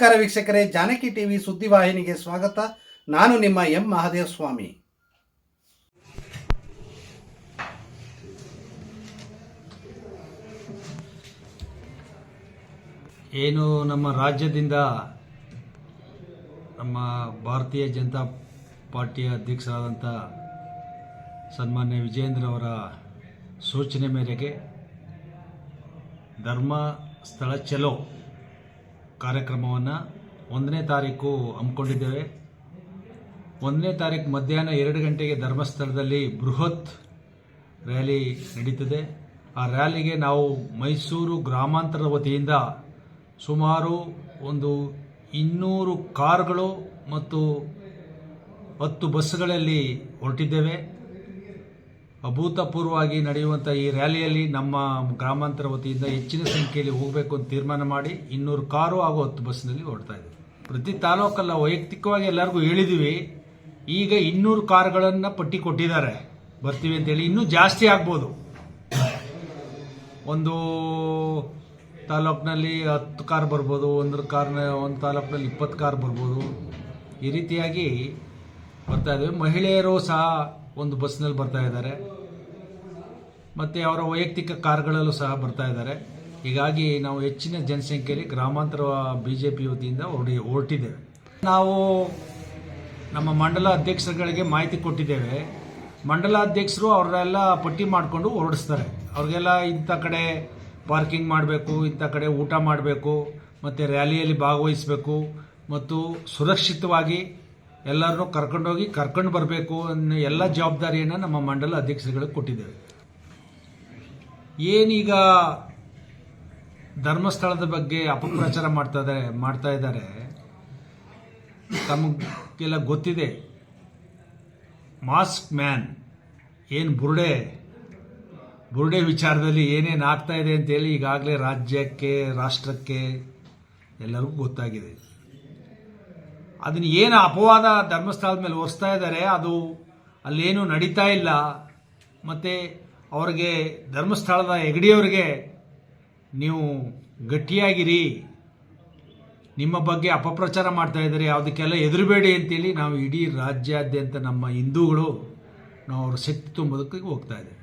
ನಮಸ್ಕಾರ ವೀಕ್ಷಕರೇ, ಜಾನಕಿ ಟಿವಿ ಸುದ್ದಿವಾಹಿನಿಗೆ ಸ್ವಾಗತ. ನಾನು ನಿಮ್ಮ ಎಂ ಮಹಾದೇವ ಸ್ವಾಮಿ ಏನು ನಮ್ಮ ರಾಜ್ಯದಿಂದ ನಮ್ಮ ಭಾರತೀಯ ಜನತಾ ಪಾರ್ಟಿಯ ಅಧ್ಯಕ್ಷರಾದಂಥ ಸನ್ಮಾನ್ಯ ವಿಜೇಂದ್ರ ಅವರ ಸೂಚನೆ ಮೇರೆಗೆ ಧರ್ಮ ಸ್ಥಳ ಚಲೋ. ಕಾರ್ಯಕ್ರಮವನ್ನು ಒಂದನೇ ತಾರೀಕು ಹಮ್ಮಿಕೊಂಡಿದ್ದೇವೆ. ಒಂದನೇ ತಾರೀಕು ಮಧ್ಯಾಹ್ನ ಎರಡು ಗಂಟೆಗೆ ಧರ್ಮಸ್ಥಳದಲ್ಲಿ ಬೃಹತ್ ರ್ಯಾಲಿ ನಡೀತದೆ. ಆ ರ್ಯಾಲಿಗೆ ನಾವು ಮೈಸೂರು ಗ್ರಾಮಾಂತರದ ವತಿಯಿಂದ ಸುಮಾರು ಒಂದು ಇನ್ನೂರು ಕಾರುಗಳು ಮತ್ತು ಹತ್ತು ಬಸ್ಗಳಲ್ಲಿ ಹೊರಟಿದ್ದೇವೆ. ಅಭೂತಪೂರ್ವವಾಗಿ ನಡೆಯುವಂಥ ಈ ರ್ಯಾಲಿಯಲ್ಲಿ ನಮ್ಮ ಗ್ರಾಮಾಂತರ ವತಿಯಿಂದ ಹೆಚ್ಚಿನ ಸಂಖ್ಯೆಯಲ್ಲಿ ಹೋಗಬೇಕು ಅಂತ ತೀರ್ಮಾನ ಮಾಡಿ ಇನ್ನೂರು ಕಾರು ಹಾಗೂ ಹತ್ತು ಬಸ್ನಲ್ಲಿ ಹೊರಡ್ತಾ ಇದ್ದೀವಿ ಪ್ರತಿ ತಾಲೂಕಲ್ಲ ವೈಯಕ್ತಿಕವಾಗಿ ಎಲ್ಲರಿಗೂ ಹೇಳಿದ್ದೀವಿ ಈಗ ಇನ್ನೂರು ಕಾರುಗಳನ್ನು ಪಟ್ಟಿ ಕೊಟ್ಟಿದ್ದಾರೆ. ಬರ್ತೀವಿ ಅಂತೇಳಿ ಇನ್ನೂ ಜಾಸ್ತಿ ಆಗ್ಬೋದು. ಒಂದು ತಾಲೂಕಿನಲ್ಲಿ ಹತ್ತು ಕಾರ್ ಬರ್ಬೋದು ಒಂದು ಕಾರ್ನ ಒಂದು ತಾಲೂಕಿನಲ್ಲಿ ಇಪ್ಪತ್ತು ಕಾರ್ ಬರ್ಬೋದು. ಈ ರೀತಿಯಾಗಿ ಬರ್ತಾ ಇದ್ದೀವಿ ಮಹಿಳೆಯರು ಸಹ ಒಂದು ಬಸ್ನಲ್ಲಿ ಬರ್ತಾ ಇದ್ದಾರೆ. ಮತ್ತು ಅವರ ವೈಯಕ್ತಿಕ ಕಾರ್ಗಳಲ್ಲೂ ಸಹ ಬರ್ತಾ ಇದ್ದಾರೆ. ಹೀಗಾಗಿ ನಾವು ಹೆಚ್ಚಿನ ಜನಸಂಖ್ಯೆಯಲ್ಲಿ ಗ್ರಾಮಾಂತರ ಬಿ ಜೆ ಪಿ ವತಿಯಿಂದ ಹೊಡಿ ಹೊರಟಿದ್ದೇವೆ ನಾವು ನಮ್ಮ ಮಂಡಲ ಅಧ್ಯಕ್ಷರುಗಳಿಗೆ ಮಾಹಿತಿ ಕೊಟ್ಟಿದ್ದೇವೆ. ಮಂಡಲ ಅಧ್ಯಕ್ಷರು ಅವರೆಲ್ಲ ಪಟ್ಟಿ ಮಾಡಿಕೊಂಡು ಹೊರಡಿಸ್ತಾರೆ. ಅವ್ರಿಗೆಲ್ಲ ಇಂಥ ಕಡೆ ಪಾರ್ಕಿಂಗ್ ಮಾಡಬೇಕು, ಇಂಥ ಕಡೆ ಊಟ ಮಾಡಬೇಕು, ಮತ್ತು ರ್ಯಾಲಿಯಲ್ಲಿ ಭಾಗವಹಿಸಬೇಕು, ಮತ್ತು ಸುರಕ್ಷಿತವಾಗಿ ಎಲ್ಲರನ್ನೂ ಕರ್ಕೊಂಡೋಗಿ ಕರ್ಕೊಂಡು ಬರಬೇಕು ಅನ್ನೋ ಎಲ್ಲ ಜವಾಬ್ದಾರಿಯನ್ನು ನಮ್ಮ ಮಂಡಲ ಅಧ್ಯಕ್ಷರುಗಳಿಗೆ ಕೊಟ್ಟಿದ್ದೇವೆ. ಏನೀಗ ಧರ್ಮಸ್ಥಳದ ಬಗ್ಗೆ ಅಪಪ್ರಚಾರ ಮಾಡ್ತಾ ಮಾಡ್ತಾ ಇದ್ದಾರೆ, ತಮಗೆಲ್ಲ ಗೊತ್ತಿದೆ, ಮಾಸ್ಕ್ ಮ್ಯಾನ್, ಏನು ಬುರುಡೆ ಬುರುಡೆ ವಿಚಾರದಲ್ಲಿ ಏನೇನು ಆಗ್ತಾ ಇದೆ ಅಂತೇಳಿ ಈಗಾಗಲೇ ರಾಜ್ಯಕ್ಕೆ, ರಾಷ್ಟ್ರಕ್ಕೆ ಎಲ್ಲರಿಗೂ ಗೊತ್ತಾಗಿದೆ. ಅದನ್ನ ಏನು ಅಪವಾದ ಧರ್ಮಸ್ಥಳದ ಮೇಲೆ ಒರೆಸ್ತಾ ಇದ್ದಾರೆ, ಅದು ಅಲ್ಲೇನು ನಡೀತಾ ಇಲ್ಲ. ಮತ್ತು ಅವ್ರಿಗೆ ಧರ್ಮಸ್ಥಳದ ಹೆಗಡಿಯವ್ರಿಗೆ ನೀವು ಗಟ್ಟಿಯಾಗಿರಿ. ನಿಮ್ಮ ಬಗ್ಗೆ ಅಪಪ್ರಚಾರ ಮಾಡ್ತಾ ಇದ್ದಾರೆ. ಯಾವುದಕ್ಕೆಲ್ಲ ಎದುರುಬೇಡಿ ಅಂತೇಳಿ ನಾವು ಇಡೀ ರಾಜ್ಯಾದ್ಯಂತ ನಮ್ಮ ಹಿಂದೂಗಳು, ನಾವು ಅವ್ರ ಶಕ್ತಿ ತುಂಬೋದಕ್ಕೆ ಹೋಗ್ತಾ ಇದ್ದೇವೆ.